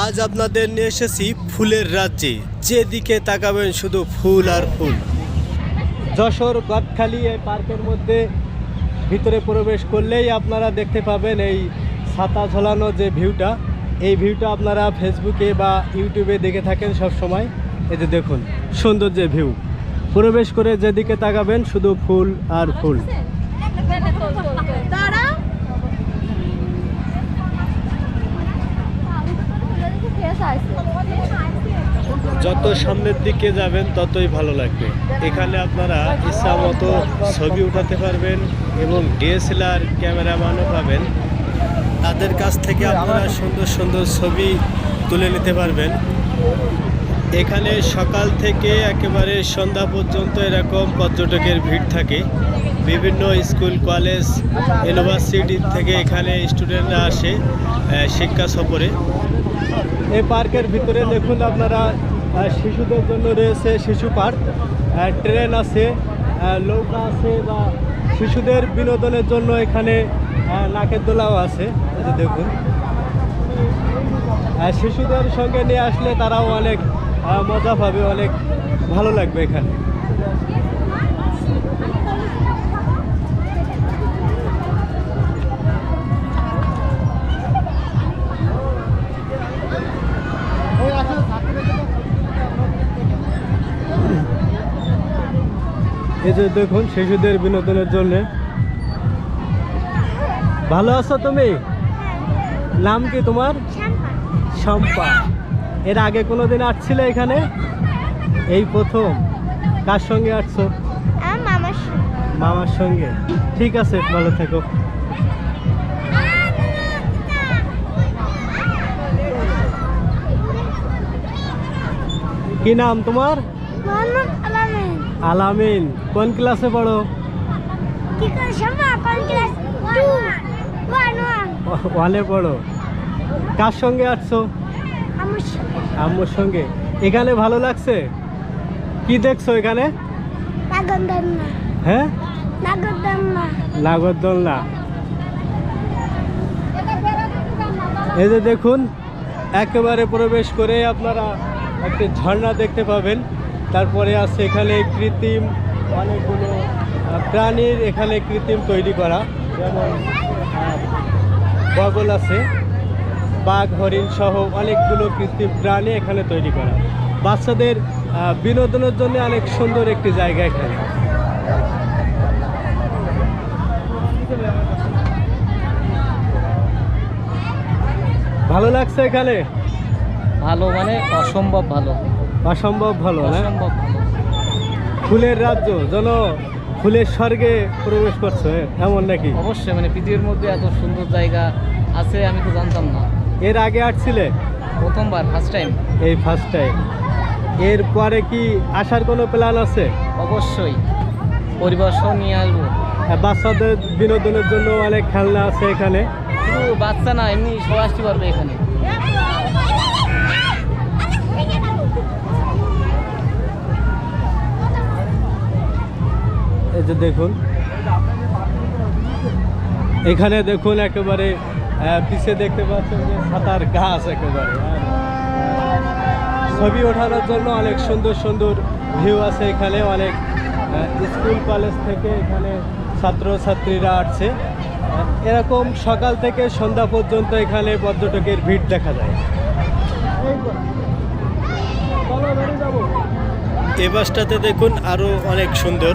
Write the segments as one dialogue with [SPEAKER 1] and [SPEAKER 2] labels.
[SPEAKER 1] আজ আপনাদের নিয়ে এসেছি ফুলের রাজ্যে, যেদিকে তাকাবেন শুধু ফুল আর ফুল। যশোর গদখালি এই পার্কের মধ্যে ভিতরে প্রবেশ করলেই আপনারা দেখতে পাবেন এই ছাতা ঝোলানো যে ভিউটা। এই ভিউটা আপনারা ফেসবুকে বা ইউটিউবে দেখে থাকেন সব সময় এই যে দেখুন সুন্দর যে ভিউ। প্রবেশ করে যেদিকে তাকাবেন শুধু ফুল আর ফুল। যত সামনের দিকে যাবেন, ততই ভালো লাগবে। এখানে আপনারা ইচ্ছা মতো ছবি উঠাতে পারবেন এবং ডিএসএলআর ক্যামেরাম্যানও পাবেন। তাদের কাছ থেকে আপনারা সুন্দর সুন্দর ছবি তুলে নিতে পারবেন। এখানে সকাল থেকে একেবারে সন্ধ্যা পর্যন্ত এরকম পর্যটকের ভিড় থাকে। বিভিন্ন স্কুল, কলেজ, ইউনিভার্সিটি থেকে এখানে স্টুডেন্টরা আসে শিক্ষা সফরে। এই পার্কের ভিতরে দেখুন আপনারা শিশুদের জন্য রয়েছে শিশু পার্ক। ট্রেন আছে লৌকা আছে বা শিশুদের বিনোদনের জন্য এখানে নাকের দোলাও আছে দেখুন। শিশুদের সঙ্গে নিয়ে আসলে তারাও অনেক মজা পাবে, অনেক ভালো লাগবে এখানে। যে দেখুন শিশুদের বিনোদনের জন্য। ভালো আছো তুমি? নাম কি তোমার? শম্পা। এর আগে কোনো দিন আসছিলে এখানে? এই প্রথম। কার সঙ্গে আসছো?
[SPEAKER 2] মামার
[SPEAKER 1] সঙ্গে। ঠিক আছে ভালো থেকো। কি নাম তোমার?
[SPEAKER 2] আলামিন।
[SPEAKER 1] কোন ক্লাসে পড়ো?
[SPEAKER 2] ওয়ান ওয়ানে
[SPEAKER 1] পড়ো। কার সঙ্গে আসছো আম্মুর সঙ্গে। এখানে ভালো লাগছে? কি দেখছ এখানে? হ্যাঁ? নাগরদোলনা। এই যে দেখুন একেবারে প্রবেশ করে আপনারা একটি ঝর্ণা দেখতে পাবেন। তারপরে আছে এখানে কৃত্রিম অনেকগুলো প্রাণীর এখানে কৃত্রিম তৈরি করা, যেমন বগল আছে, বাঘ, হরিণ সহ অনেকগুলো কৃত্রিম প্রাণী এখানে তৈরি করা। বাচ্চাদের বিনোদনের জন্য অনেক সুন্দর একটি জায়গা এখানে। ভালো লাগছে এখানে?
[SPEAKER 3] ভালো মানে অসম্ভব ভালো।
[SPEAKER 1] অসম্ভব ভালো
[SPEAKER 3] অসম্ভব ভালো।
[SPEAKER 1] ফুলের রাজ্য যেন ফুলের স্বর্গে প্রবেশ করছে এমন নাকি?
[SPEAKER 3] অবশ্যই মানে পৃথিবীর মধ্যে এত সুন্দর জায়গা আছে আমি তো জানতাম না।
[SPEAKER 1] এর আগে আসছিলে?
[SPEAKER 3] প্রথমবার ফার্স্ট টাইম
[SPEAKER 1] এই ফার্স্ট টাইম এর পরে কি আসার কোনো প্ল্যান আছে?
[SPEAKER 3] অবশ্যই। পরিবার সহ নিয়ে আসব।
[SPEAKER 1] বাচ্চাদের বিনোদনের জন্য অনেক খেলনা আছে এখানে?
[SPEAKER 3] শুধু বাচ্চা না এমনি সবাই আসতে পারবে এখানে
[SPEAKER 1] এই যে দেখুন। এখানে দেখুন একেবারে আহ, পিছে দেখতে পাচ্ছেন যে সাঁতার গাছ একেবারে আর, ছবি ওঠানোর জন্য অনেক সুন্দর সুন্দর ভিউ আছে এখানে অনেক স্কুল কলেজ থেকে এখানে ছাত্রছাত্রীরা আসছে। এরকম সকাল থেকে সন্ধ্যা পর্যন্ত এখানে পর্যটকের ভিড় দেখা যায়। এ বাসটাতে দেখুন আরও অনেক সুন্দর।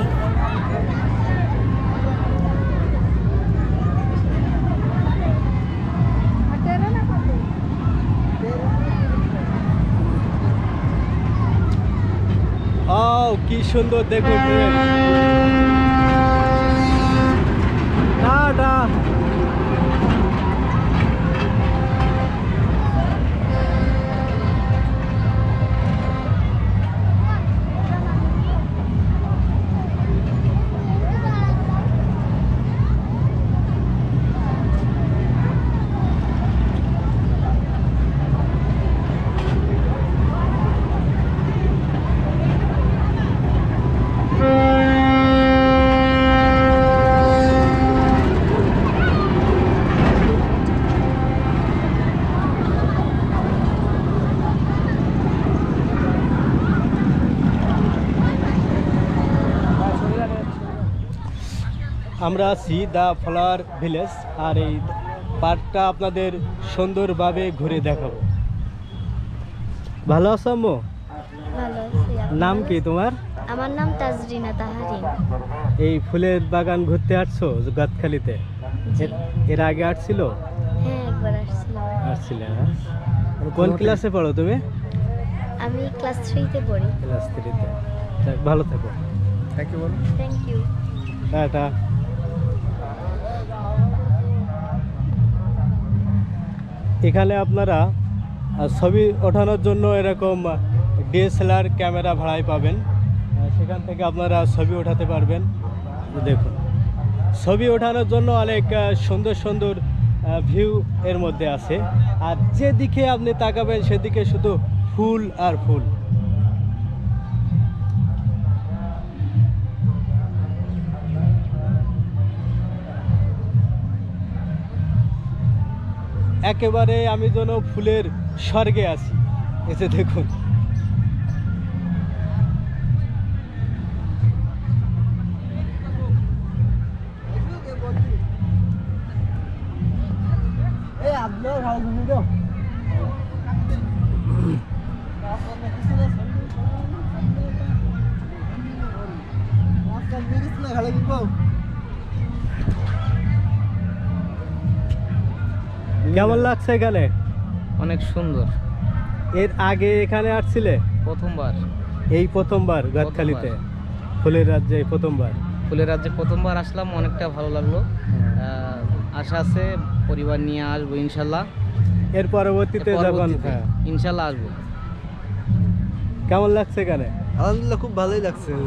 [SPEAKER 1] কি সুন্দর দেখুন আমরা আছি দ্য ফ্লাওয়ার ভিলেজ আর এই পার্কটা আপনাদের সুন্দরভাবে ঘুরে দেখাবো। ভালো আছো আম্মু? নাম কি তোমার?
[SPEAKER 2] আমার নাম তাজরিনা তাহারিন।
[SPEAKER 1] এই ফুলের বাগান ঘুরতে আসছো গাতখালিতে। এর- আগে আসছিল?
[SPEAKER 2] হ্যাঁ একবার আসছিলাম
[SPEAKER 1] আসছিলে হ্যাঁ? কোন ক্লাসে পড়ো তুমি?
[SPEAKER 2] আমি ক্লাস থ্রিতে পড়ি।
[SPEAKER 1] ক্লাস থ্রিতে। ভালো থাকো।
[SPEAKER 3] থ্যাংক ইউ বলো
[SPEAKER 2] থ্যাংক ইউ
[SPEAKER 1] টাটা। এখানে আপনারা ছবি ওঠানোর জন্য এরকম ডিএসএলআর ক্যামেরা ভাড়ায় পাবেন। সেখান থেকে আপনারা ছবি ওঠাতে পারবেন। দেখুন, ছবি ওঠানোর জন্য অনেক সুন্দর সুন্দর ভিউ এর মধ্যে আছে। আর যেদিকে আপনি তাকাবেন, সেদিকে শুধু ফুল আর ফুল। একেবারে আমি যেন ফুলের স্বর্গে আছি। এসে দেখুন। কেমন লাগছে এখানে?
[SPEAKER 3] অনেক সুন্দর।
[SPEAKER 1] এর আগে এখানে আসছিলে?
[SPEAKER 3] প্রথমবার।
[SPEAKER 1] এই প্রথমবার গাতখালিতে ফুলের রাজ্যে এই প্রথমবার?
[SPEAKER 3] ফুলের রাজ্যে প্রথমবার আসলাম অনেকটা ভালো লাগল। আশা আছে পরিবার নিয়ে আসব ইনশাল্লাহ।
[SPEAKER 1] এর পরবর্তীতে যখন হ্যাঁ।
[SPEAKER 3] ইনশাল্লাহ আসব।
[SPEAKER 1] কেমন লাগছে এখানে?
[SPEAKER 4] আলহামদুলিল্লাহ খুব ভালোই লাগছে এই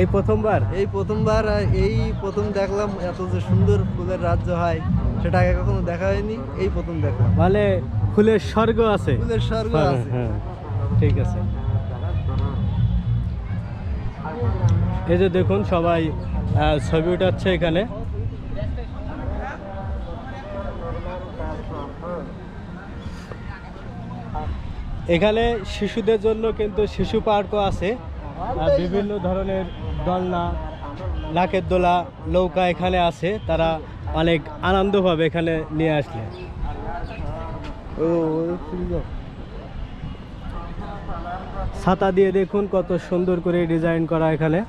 [SPEAKER 1] এই প্রথমবার?
[SPEAKER 4] এই প্রথমবার এই প্রথম দেখলাম এত যে সুন্দর ফুলের রাজ্য হয়। সেটা আগে কখনো দেখা হয়নি এই প্রথম দেখলাম।
[SPEAKER 1] মানে ফুলের স্বর্গ আছে।
[SPEAKER 4] ফুলের স্বর্গ
[SPEAKER 1] হ্যাঁ,
[SPEAKER 4] আছে।
[SPEAKER 1] হ্যাঁ, ঠিক আছে। এই যে দেখুন সবাই ছবি উঠাচ্ছে এখানে। এখানে শিশুদের জন্য কিন্তু শিশু পার্কও আছে। আর বিভিন্ন ধরনের দলনা নাকের দোলা নৌকা এখানে আছে। তারা অনেক আনন্দ পাবে এখানে নিয়ে আসলে। ছাতা দিয়ে দেখুন কত সুন্দর করে ডিজাইন করা এখানে।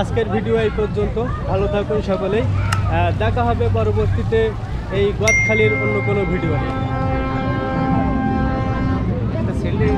[SPEAKER 1] আজকের ভিডিও এই পর্যন্ত। ভালো থাকুন সকলেই। দেখা হবে পরবর্তীতে এই গদখালির অন্য কোনো ভিডিও
[SPEAKER 3] ছেলে